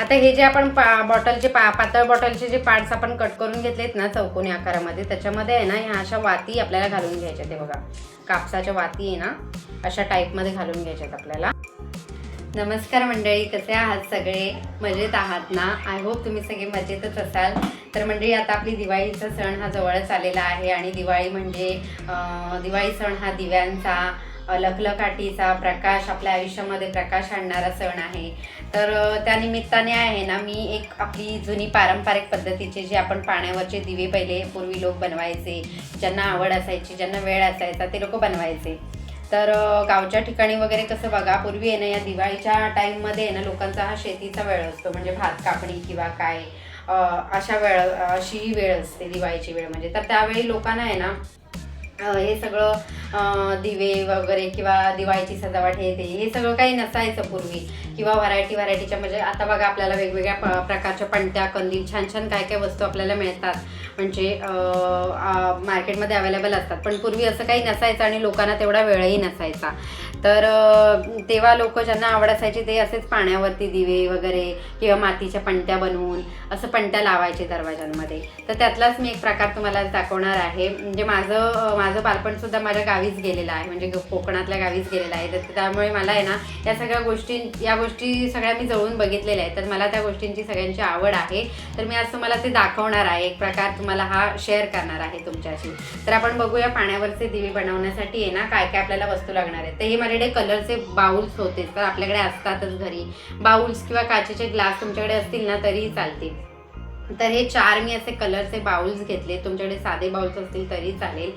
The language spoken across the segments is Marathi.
आता हे जे आपण पा बॉटलचे पा पातळ बॉटलचे जे पार्ट्स आपण कट करून घेतलेत ना चौकोनी आकारामध्ये त्याच्यामध्ये आहे ना ह्या अशा वाती आपल्याला घालून घ्यायच्या ते बघा. कापसाच्या वाती आहे ना अशा टाईपमध्ये घालून घ्यायच्यात आपल्याला. नमस्कार मंडळी कसे आहात सगळे? मजेत आहात ना? आय होप तुम्ही सगळे मजेतच असाल. तर मंडळी आता आपली दिवाळीचा सण हा जवळच आलेला आहे आणि दिवाळी म्हणजे दिवाळी सण हा दिव्यांचा लखलकाठीचा प्रकाश आपल्या आयुष्यामध्ये प्रकाश आणणारा सण आहे. तर त्या निमित्ताने आहे ना मी एक आपली जुनी पारंपरिक पद्धतीचे जे आपण पाण्यावरचे दिवे पहिले पूर्वी लोक बनवायचे. ज्यांना आवड असायची ज्यांना वेळ असायचा ते लोक बनवायचे. तर गावच्या ठिकाणी वगैरे कसं बघा पूर्वी आहे ना या दिवाळीच्या टाईममध्ये आहे ना लोकांचा हा शेतीचा वेळ असतो. म्हणजे भात कापणी किंवा काय अशा वेळ अशी ही वेळ असते दिवाळीची वेळ म्हणजे. तर त्यावेळी लोकांना आहे ना हे सगळं दिवे वगैरे किंवा दिवाळीची सजावट हे ते हे सगळं काही नसायचं पूर्वी. किंवा व्हरायटी व्हरायटीच्या म्हणजे आता बघा आपल्याला वेगवेगळ्या प- प्रकारच्या पणत्या कंदील छान छान काय काय वस्तू आपल्याला मिळतात. म्हणजे मार्केटमध्ये अवेलेबल असतात. पण पूर्वी असं काही नसायचं आणि लोकांना तेवढा वेळही नसायचा. तर तेव्हा लोक ज्यांना आवड असायची ते असेच पाण्यावरती दिवे वगैरे किंवा मातीच्या पणत्या बनवून असं पणत्या लावायचे दरवाजांमध्ये. तर त्यातलाच मी एक प्रकार तुम्हाला दाखवणार आहे. म्हणजे माझं माझं बालपणसुद्धा माझ्या गावीच गेलेलं आहे. म्हणजे कोकणातल्या गावीच गेलेलं आहे. तर त्यामुळे मला आहे ना या सगळ्या गोष्टी या गोष्टी सगळ्या मी जवळून बघितलेल्या आहेत. तर मला त्या गोष्टींची सगळ्यांची आवड आहे. तर मी आज तुम्हाला ते दाखवणार आहे. एक प्रकार तुम्हाला हा शेअर करणार आहे तुमच्याशी. तर आपण बघूया पाण्यावरचे दिवे बनवण्यासाठी आहे ना काय काय आपल्याला वस्तू लागणार आहेत. तर हे माझ्याकडे कलरचे बाउल्स होते. तर आपल्याकडे असतातच घरी. बाउल्स किंवा काचेचे ग्लास तुमच्याकडे असतील ना तरीही चालतील. तर हे चार मी असे कलरचे बाउल्स घेतले. तुमच्याकडे साधे बाउल्स असतील तरी चालेल.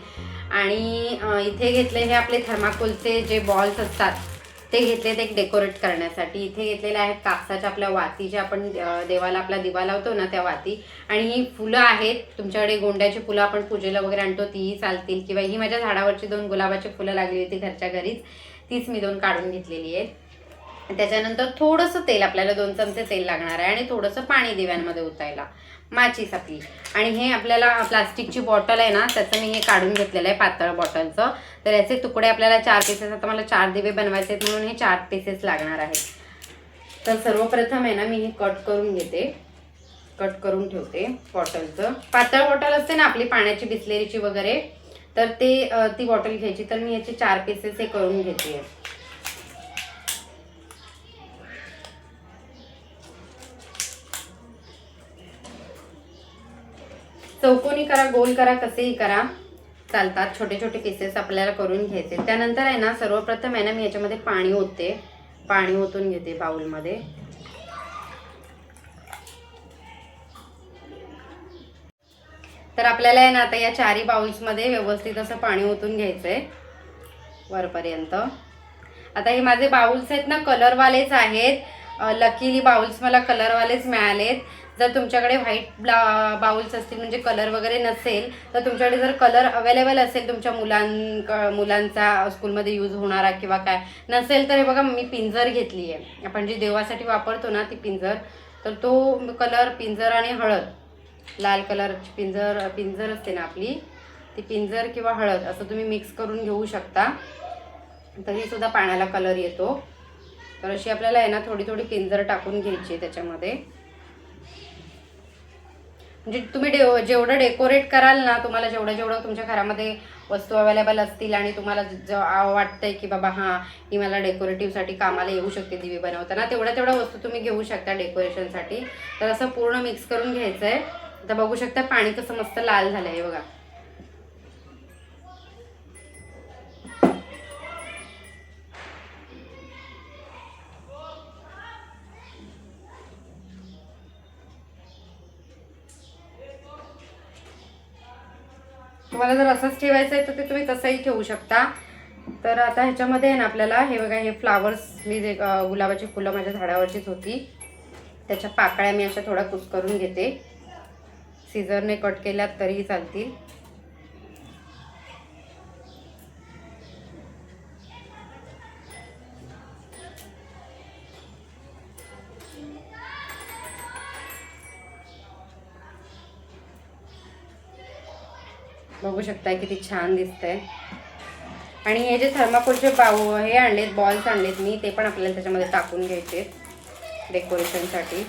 आणि इथे घेतले हे आपले थर्माकोलचे जे बॉल्स असतात ते घेतलेत एक डेकोरेट करण्यासाठी. इथे घेतलेले आहेत कापसाच्या आपल्या वाती ज्या आपण देवाला आपला दिवा लावतो ना त्या वाती. आणि ही फुलं आहेत तुमच्याकडे गोंड्याची फुलं आपण पूजेला वगैरे आणतो तीही चालतील. किंवा ही माझ्या झाडावरची दोन गुलाबाची फुलं लागली होती घरच्या घरीच तीच मी दोन काढून घेतलेली आहे त्याच्यानंतर थोडंसं तेल आपल्याला दोन चमचे तेल लागणार आहे आणि थोडंसं पाणी दिव्यांमध्ये ओतायला. माचीस आपली आणि हे आपल्याला प्लास्टिकची बॉटल आहे ना त्याचं मी हे काढून घेतलेलं आहे पातळ बॉटलचं. तर याचे तुकडे आपल्याला चार पीसेस आता मला चार दिवे बनवायचे आहेत म्हणून हे चार पीसेस लागणार आहेत. तर सर्वप्रथम आहे ना मी हे कट करून घेते. कट करून ठेवते बॉटलचं. पातळ बॉटल असते ना आपली पाण्याची बिसलेरीची वगैरे तर ते ती बॉटल घ्यायची. तर मी याचे चार पीसेस हे करून घेते. चौकोनी करा गोल करा कसेही करा चालतात. छोटे छोटे पीसेस आपल्याला करून घ्यायचे. त्यानंतर आहे ना सर्वप्रथम आहे ना मी याच्यामध्ये पाणी ओतते. पाणी ओतून घेते बाऊलमध्ये तर आपल्याला आहे ना आता या चारी बाउल्समध्ये व्यवस्थित असं पाणी ओतून घ्यायचं आहे वरपर्यंत. आता हे माझे बाउल्स आहेत ना कलरवालेच आहेत. लकीली बाउल्स मला कलरवालेच मिळालेत. जर तुमच्याकडे व्हाईट ब्ला बाउल्स असतील म्हणजे कलर वगैरे नसेल तर तुमच्याकडे जर कलर अवेलेबल असेल तुमच्या मुलां मुलांचा स्कूलमध्ये यूज होणारा किंवा काय नसेल तर हे बघा मी पिंजर घेतली आहे. आपण जी देवासाठी वापरतो ना ती पिंजर तर तो कलर पिंजर आणि हळद. लाल कलरची पिंजर पिंजर असते ना आपली ती पिंजर किंवा हळद असं तुम्ही मिक्स करून घेऊ शकता. तरीसुद्धा पाण्याला कलर येतो. तर अशी आपल्याला आहे ना थोडी थोडी पिंजर टाकून घ्यायची आहे त्याच्यामध्ये. म्हणजे तुम्ही डे जेवढं डेकोरेट कराल ना तुम्हाला जेवढं जेवढं तुमच्या घरामध्ये वस्तू अवेलेबल असतील आणि तुम्हाला ज वाटतंय की बाबा हां ही मला डेकोरेटिव्हसाठी कामाला येऊ शकते दिवे बनवताना तेवढ्या तेवढ्या वस्तू तुम्ही घेऊ शकता डेकोरेशनसाठी तर असं पूर्ण मिक्स करून घ्यायचं आहे तर बघू शकता पाणी कसं मस्त लाल झालं आहे बघा. तुम्हाला जर असंच ठेवायचं आहे तर ते तुम्ही तसंही ठेवू शकता. तर आता ह्याच्यामध्ये आहे ना आपल्याला हे बघा हे फ्लावर्स मी जे गुलाबाची फुलं माझ्या झाडावरचीच होती. त्याच्या पाकळ्या मी अशा थोड्या कुस करून घेते सीझरने कट केल्यात तरीही चालतील. बघू शकताय किती छान दिसतंय. आणि हे जे थर्माकोलचे पाऊ हे आणलेत बॉल्स आणलेत मी ते पण आपल्याला त्याच्यामध्ये टाकून घ्यायचे डेकोरेशनसाठी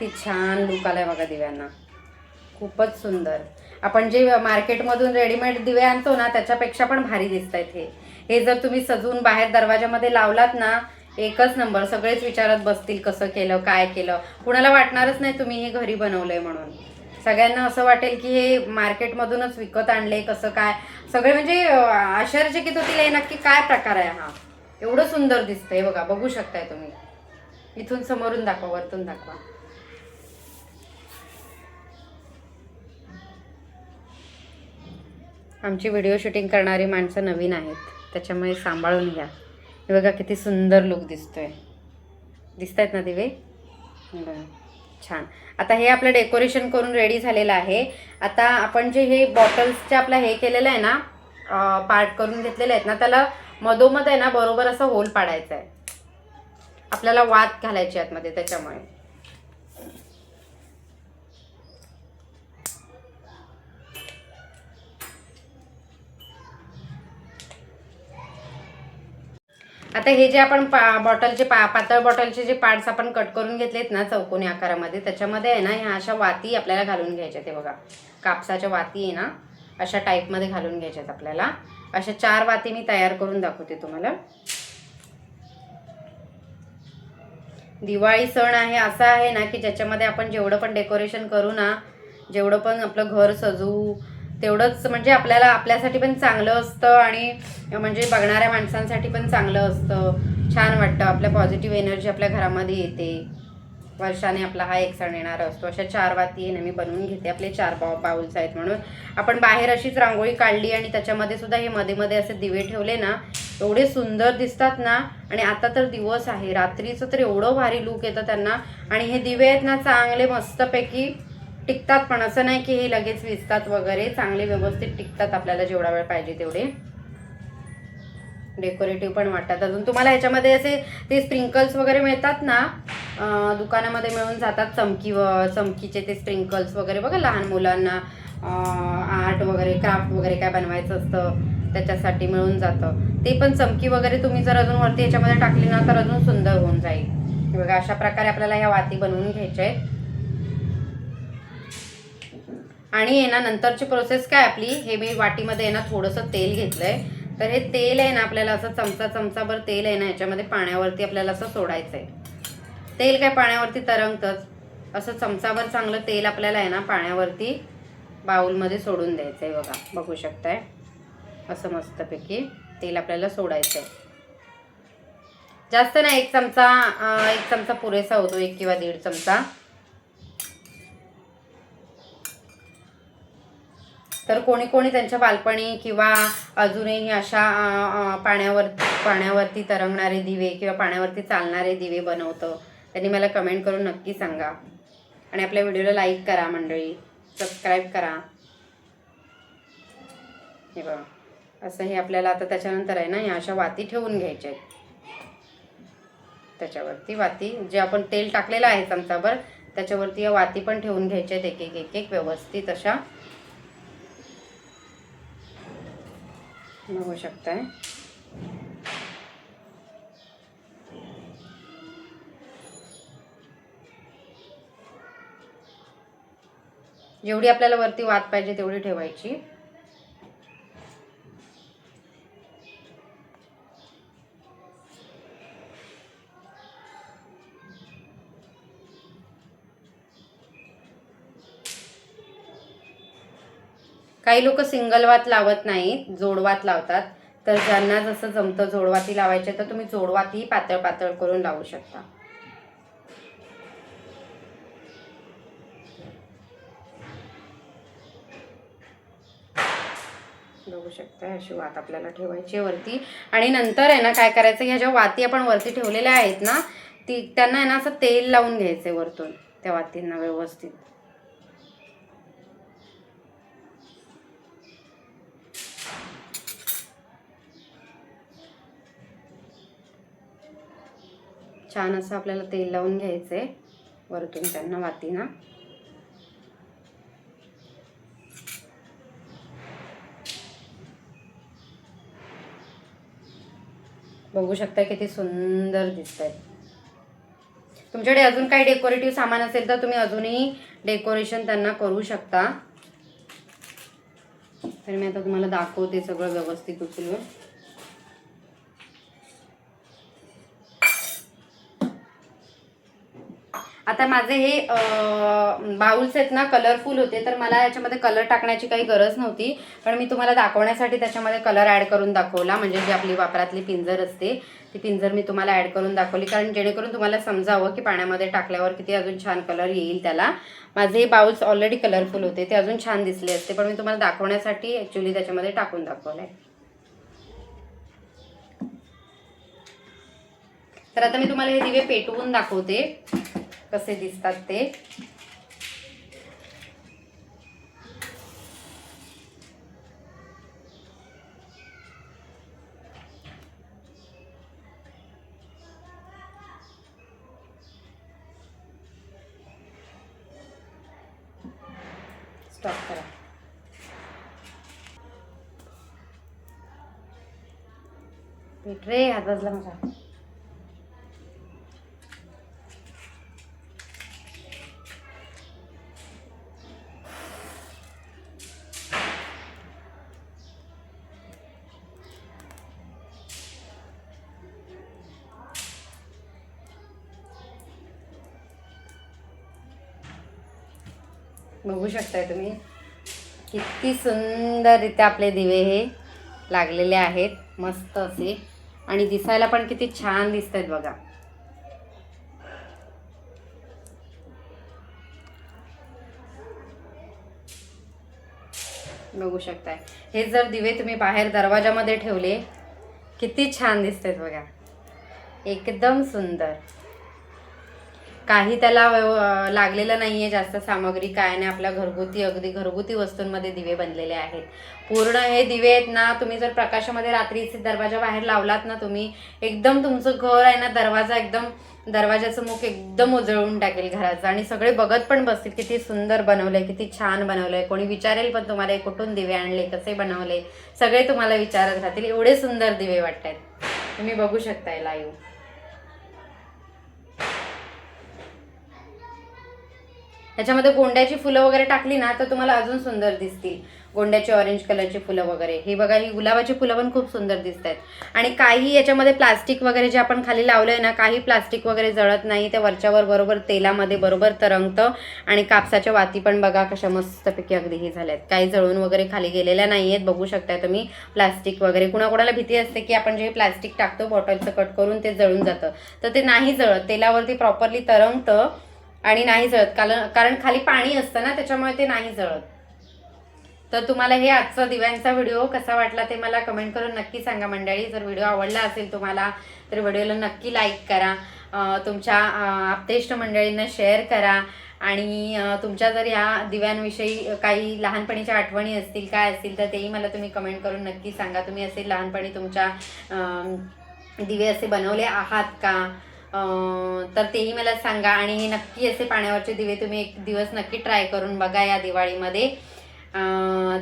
ती छान लुक आलाय बघा दिव्यांना. खूपच सुंदर. आपण जे मार्केटमधून रेडीमेड दिवे आणतो ना त्याच्यापेक्षा पण भारी दिसत आहेत हे. हे जर तुम्ही सजवून बाहेर दरवाजामध्ये लावलात ना एकच नंबर. सगळेच विचारत बसतील कसं केलं काय केलं. कुणाला वाटणारच नाही तुम्ही हे घरी बनवलंय म्हणून. सगळ्यांना असं वाटेल की हे मार्केटमधूनच विकत आणले कसं काय. सगळे म्हणजे आश्चर्यचकित होतील हे नक्की काय प्रकार आहे हा. एवढं सुंदर दिसतंय बघा बघू शकताय तुम्ही. इथून समोरून दाखवा वरतून दाखवा. आमची व्हिडिओ शूटिंग करणारी माणसं नवीन आहेत. त्याच्यामुळे सांभाळून घ्या. हे बघा किती सुंदर लुक दिसतोय. दिसत आहेत ना दिवे? बरं. छान. आता हे आपलं डेकोरेशन करून रेडी झालेलं आहे. आता आपण जे हे बॉटल्सचे आपलं हे केलेलं आहे ना पार्ट करून घेतलेले आहेत ना त्याला मधोमध आहे ना बरोबर असं होल पाडायचं आहे आपल्याला वात घालायची आतमध्ये त्याच्यामुळे. आता हे जे आपण पा बॉटलचे पा पातळ बॉटलचे जे पार्ट्स आपण कट करून घेतलेत ना चौकोनी आकारामध्ये त्याच्यामध्ये आहे ना ह्या अशा वाती आपल्याला घालून घ्यायच्या ते बघा कापसाच्या वाती आहे ना अशा टाईपमध्ये घालून घ्यायच्यात आपल्याला. अशा चार वाती मी तयार करून दाखवते तुम्हाला. दिवाळी सण आहे असा आहे ना की ज्याच्यामध्ये आपण जेवढं पण डेकोरेशन करू ना जेवढं पण आपलं घर सजवू तेवढंच म्हणजे आपल्याला आपल्यासाठी पण चांगलं असतं आणि म्हणजे बघणाऱ्या माणसांसाठी पण चांगलं असतं. छान वाटतं. आपल्या पॉझिटिव्ह एनर्जी आपल्या घरामध्ये येते. वर्षाने आपला हा एक सण येणार असतो. अशा चार वाती येणं मी बनवून घेते. आपले चार पाव पाऊल्स आहेत म्हणून. आपण बाहेर अशीच रांगोळी काढली आणि त्याच्यामध्ये सुद्धा हे मध्ये मध्ये असे दिवे ठेवले ना एवढे सुंदर दिसतात ना. आणि आता तर दिवस आहे. रात्रीचं तर एवढं भारी लूक येतं त्यांना. आणि हे दिवे आहेत ना चांगले मस्तपैकी टिकतात पण असं नाही की हे लगेच विजतात वगैरे. चांगले व्यवस्थित टिकतात आपल्याला जेवढा वेळ पाहिजे तेवढे. डेकोरेटिव्ह पण वाटतात. अजून तुम्हाला ह्याच्यामध्ये असे ते स्प्रिंकल्स वगैरे मिळतात ना? दुकानामध्ये मिळून जातात चमकी व चमकीचे ते स्प्रिंकल्स वगैरे. बघा लहान मुलांना आर्ट वगैरे क्राफ्ट वगैरे काय बनवायचं असतं त्याच्यासाठी मिळून जातं. ते पण चमकी वगैरे तुम्ही जर अजून वरती याच्यामध्ये टाकली ना तर अजून सुंदर होऊन जाईल. बघा अशा प्रकारे आपल्याला ह्या वाती बनवून घ्यायच्या आहेत. आणि आहे ना नंतरची प्रोसेस काय आपली? हे मी वाटीमध्ये आहे ना थोडंसं तेल घेतलंय. तर हे तेल आहे ना आपल्याला असं चमचा चमचाभर तेल आहे ना याच्यामध्ये पाण्यावरती आपल्याला असं सोडायचं आहे तेल काय पाण्यावरती तरंगतंच. असं चमचाभर चांगलं तेल आपल्याला आहे ना पाण्यावरती बाऊलमध्ये सोडून द्यायचं आहे बघा. बघू शकताय? असं मस्तपैकी तेल आपल्याला सोडायचं आहे जास्त नाही एक चमचा एक चमचा पुरेसा होतो एक किंवा दीड चमचा. तर कोणी कोणी त्यांच्या बालपणी किंवा अजूनही अशा पाण्यावर पाण्यावरती तरंगणारे दिवे किंवा पाण्यावरती चालणारे दिवे बनवतं त्यांनी मला कमेंट करून नक्की सांगा. आणि आपल्या व्हिडिओला लाईक करा मंडळी. सबस्क्राईब करा. हे बघा. असं हे आपल्याला आता त्याच्यानंतर आहे ना ह्या अशा वाती ठेवून घ्यायच्या आहेत. त्याच्यावरती वाती जे आपण तेल टाकलेलं आहे चमचाभर त्याच्यावरती या वाती पण ठेवून घ्यायच्या आहेत एक एक एक एक व्यवस्थित अशा. हो बघू शकताय. जेवढी आपल्याला वरती वात पाहिजे तेवढी ठेवायची. काही लोक सिंगल वात लावत नाहीत जोडवात लावतात. तर ज्यांना जसं जमतं जोडवाती लावायचे तर तुम्ही जोडवातीही पातळ पातळ करून लावू शकता. बघू शकता अशी वात आपल्याला ठेवायची आहे वरती. आणि नंतर आहे ना काय करायचं ह्या ज्या वाती आपण वरती ठेवलेल्या आहेत ना ती त्यांना आहे ना असं तेल लावून घ्यायचं आहे वरतून त्या वातींना व्यवस्थित. छान असं आपल्याला तेल लावून घ्यायचं आहे वरतून त्यांना वातीना बघू शकता किती सुंदर दिसत आहेत तुमच्याकडे अजून काही डेकोरेटिव्ह सामान असेल तर तुम्ही अजूनही डेकोरेशन त्यांना करू शकता. तर मी आता तुम्हाला दाखवते सगळं व्यवस्थित उचलून. आता माझे हे बाउल्स आहेत ना कलरफुल होते तर मला याच्यामध्ये कलर टाकण्याची काही गरज नव्हती. पण मी तुम्हाला दाखवण्यासाठी त्याच्यामध्ये कलर ॲड करून दाखवला म्हणजे जी आपली वापरातली पिंजर असते ती पिंजर मी तुम्हाला ॲड करून दाखवली. कारण जेणेकरून तुम्हाला समजावं की पाण्यामध्ये टाकल्यावर किती अजून छान कलर येईल त्याला. माझे हे बाउल्स ऑलरेडी कलरफुल होते ते अजून छान दिसले असते पण मी तुम्हाला दाखवण्यासाठी ॲक्च्युली त्याच्यामध्ये टाकून दाखवलं आहे तर आता मी तुम्हाला हे दिवे पेटवून दाखवते. कसे दिसतात ते. स्टॉप करा. पेट रे हात बसला माझा. बघू शकताय तुम्ही. किती सुंदररित्या आपले दिवे हे लागलेले आहेत. मस्त असे. आणि दिसायला पण किती छान दिसत आहेत बघा. बघू शकताय. हे जर दिवे तुम्ही बाहेर दरवाजामध्ये ठेवले किती छान दिसत आहेत बघा. एकदम सुंदर. काही त्याला व्यव- लागलेलं नाही आहे जास्त सामग्री काय नाही आपल्या घरगुती अगदी घरगुती वस्तूंमध्ये दिवे बनलेले आहेत. पूर्ण हे दिवे आहेत ना तुम्ही जर प्रकाशामध्ये रात्रीचे दरवाजा बाहेर लावलात ना तुम्ही एकदम तुमचं घर आहे ना दरवाजा एकदम दरवाजाचं मुख एकदम उजळून टाकेल घराचं. आणि सगळे बघत पण बसतील किती सुंदर बनवलंय किती छान बनवलंय. कोणी विचारेल पण तुम्हाला हे कुठून दिवे आणले कसे बनवले? सगळे तुम्हाला विचारत राहतील एवढे सुंदर दिवे वाटत आहेत तुम्ही बघू शकताय लाईव्ह ह्याच्यामध्ये गोंड्याची फुलं वगैरे टाकली ना तर तुम्हाला अजून सुंदर दिसतील. गोंड्याची ऑरेंज कलरची फुलं वगैरे. हे बघा ही गुलाबाची फुलं पण खूप सुंदर दिसत आहेत आणि काही याच्यामध्ये प्लास्टिक वगैरे जे आपण खाली लावलं आहे ना काही प्लास्टिक वगैरे जळत नाही. ते वरच्यावर बरोबर तेलामध्ये बरोबर तरंगतं. आणि कापसाच्या वाती पण बघा कशा मस्तपैकी अगदी हे झाल्या आहेत काही जळून वगैरे खाली गेलेल्या नाही आहेत बघू शकताय तुम्ही प्लास्टिक वगैरे. कुणाकुणाला भीती असते की आपण जे प्लास्टिक टाकतो बॉटलचं कट करून ते जळून जातं. तर ते नाही जळत. तेलावरती प्रॉपरली तरंगतं. आणि नाही जळत. कारण कारण खाली पाणी असतं ना त्याच्यामुळे ते नाही जळत. तर तुम्हाला हे आजचा दिव्यांचा व्हिडिओ कसा वाटला ते मला कमेंट करून नक्की सांगा मंडळी. जर व्हिडिओ आवडला असेल तुम्हाला तर व्हिडिओला नक्की लाईक करा. तुमच्या आप्तेष्ट मंडळींना शेअर करा. आणि तुमच्या जर ह्या दिव्यांविषयी काही लहानपणीच्या आठवणी असतील काय असतील तर तेही मला तुम्ही कमेंट करून नक्की सांगा. तुम्ही असे लहानपणी तुमच्या दिवे असे बनवले आहात का? तर तेही मला सांगा आणि हे नक्की असे पाण्यावरचे दिवे तुम्ही एक दिवस नक्की ट्राय करून बघा या दिवाळीमध्ये.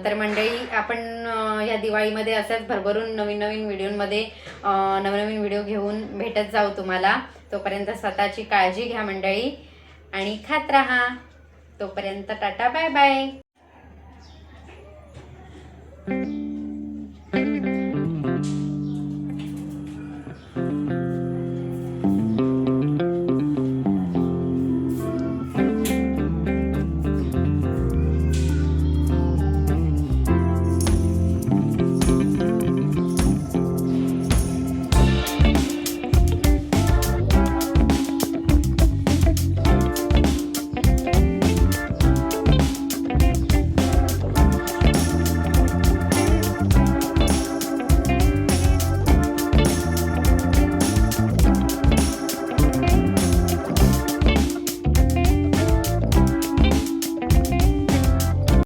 तर मंडळी आपण या दिवाळीमध्ये असंच भरभरून नवीन नवीन व्हिडिओमध्ये नवनवीन व्हिडिओ घेऊन भेटत जाऊ तुम्हाला. तोपर्यंत स्वतःची काळजी घ्या मंडळी. आणि खात राहा. तोपर्यंत टाटा बाय बाय